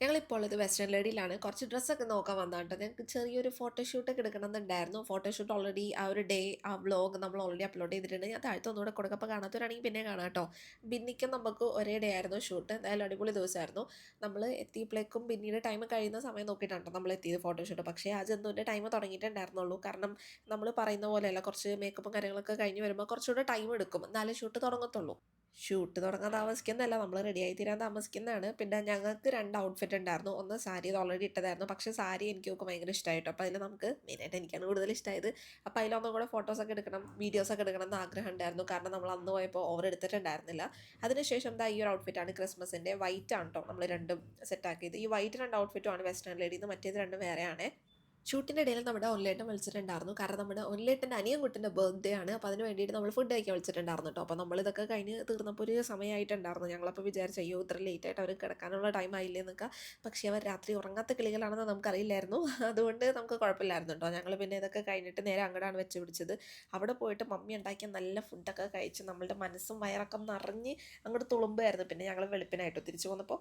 ഞങ്ങളിപ്പോൾ ഉള്ളത് വെസ്റ്റേൺ ലേഡിയിലാണ് കുറച്ച് ഡ്രസ്സൊക്കെ നോക്കാൻ വന്നതാണ് ഞങ്ങൾക്ക് ചെറിയൊരു ഫോട്ടോഷൂട്ടൊക്കെ എടുക്കണമെന്നുണ്ടായിരുന്നു ഫോട്ടോഷൂട്ട് ഓൾറെഡി ആ ഒരു ഡേ ആ വ്ലോഗ് നമ്മൾ ഓൾറെഡി അപ്ലോഡ് ചെയ്തിട്ടുണ്ട്. ഞാൻ താഴത്തെ ഒന്നുകൂടെ കൊടുക്കാം. അപ്പോൾ കാണാത്തവരാണെങ്കിൽ പിന്നെ കാണാം കേട്ടോ. ബിന്നിക്കും നമുക്ക് ഒരേ ഡേ ആയിരുന്നു ഷൂട്ട് എന്തായാലും അടിപൊളി ദിവസമായിരുന്നു. നമ്മൾ എത്തിയപ്പോഴേക്കും പിന്നീട് ടൈം കഴിയുന്ന സമയം നോക്കിയിട്ടാണ് നമ്മൾ എത്തിയത് ഫോട്ടോഷൂട്ട് പക്ഷേ ആ ജന്തുവിന്റെ ടൈം തുടങ്ങിയിട്ടുണ്ടായിരുന്നുള്ളൂ. കാരണം നമ്മൾ പറയുന്ന പോലെയല്ല കുറച്ച് മേക്കപ്പും കാര്യങ്ങളൊക്കെ കഴിഞ്ഞ് വരുമ്പോൾ കുറച്ചുകൂടെ ടൈം എടുക്കും. എന്നാലേ ഷൂട്ട് തുടങ്ങത്തുള്ളൂ. ഷൂട്ട് തുടങ്ങാൻ താമസിക്കുന്നതല്ല നമ്മൾ റെഡിയായി തീരാൻ താമസിക്കുന്നതാണ്. പിന്നെ ഞങ്ങൾക്ക് രണ്ട് ഔട്ട്ഫിറ്റ് ഉണ്ടായിരുന്നു ഒന്ന് സാരി ഇത് ഓൾറെഡി ഇട്ടതായിരുന്നു. പക്ഷേ സാരി എനിക്ക് ഒക്കെ ഭയങ്കര ഇഷ്ടമായിട്ടോ അപ്പോൾ അതിൽ നമുക്ക് മെയിനായിട്ട് എനിക്കാണ് കൂടുതൽ ഇഷ്ടമായത് അപ്പോൾ അതിലൊന്നും കൂടെ ഫോട്ടോസൊക്കെ എടുക്കണം വീഡിയോസൊക്കെ എടുക്കണം എന്ന് ആഗ്രഹം ഉണ്ടായിരുന്നു. കാരണം നമ്മൾ അന്ന് പോയപ്പോൾ ഓവർ എടുത്തിട്ടുണ്ടായിരുന്നില്ല. അതിനുശേഷം ദാ ഈ ഒരു ഔട്ട്ഫിറ്റാണ് ക്രിസ്മസിന്റെ വൈറ്റ് ആണ് കേട്ടോ നമ്മൾ രണ്ടും സെറ്റാക്കിയത് ഈ വൈറ്റ് രണ്ട് ഔട്ട്ഫിറ്റുമാണ് വെസ്റ്റേൺ ലേഡിന്ന് മറ്റേത് രണ്ടും വേറെയാണ്. ഷൂട്ടിന്റെ ഇടയിൽ നമ്മുടെ ഒല്ലേട്ടൻ വിളിച്ചിട്ടുണ്ടായിരുന്നു. കാരണം നമ്മുടെ ഒല്ലേട്ടന്റെ അനിയൻ കുട്ടിന്റെ ബർത്ത്ഡേ ആണ്. അപ്പോൾ അതിന് വേണ്ടിയിട്ട് നമ്മൾ ഫുഡ് കഴിക്കാൻ വിളിച്ചിട്ടുണ്ടായിരുന്നു കേട്ടോ അപ്പോൾ നമ്മളിതൊക്കെ കഴിഞ്ഞ് തീർന്നപ്പോൾ ഒരു സമയമായിട്ടുണ്ടായിരുന്നു. ഞങ്ങളപ്പോൾ വിചാരിച്ചു അയ്യോ ഇത്ര ലേറ്റ് ആയിട്ട് അവർ കിടക്കാനുള്ള ടൈം ആയില്ലേ എന്നൊക്കെ. പക്ഷേ അവർ രാത്രി ഉറങ്ങാത്ത കിളികളാണെന്ന് നമുക്കറിയില്ലായിരുന്നു. അതുകൊണ്ട് നമുക്ക് കുഴപ്പമില്ലായിരുന്നു കേട്ടോ ഞങ്ങൾ പിന്നെ ഇതൊക്കെ കഴിഞ്ഞിട്ട് നേരെ അങ്ങോട്ടാണ് വെച്ച് പിടിച്ചത്. അവിടെ പോയിട്ട് മമ്മി ഉണ്ടാക്കിയ നല്ല ഫുഡൊക്കെ കഴിച്ച് നമ്മളുടെ മനസ്സും വയറൊക്കെ നിറഞ്ഞ് അങ്ങോട്ട് തുളുമ്പായിരുന്നു പിന്നെ ഞങ്ങൾ വെളുപ്പിനായിട്ടോ തിരിച്ചു വന്നപ്പോൾ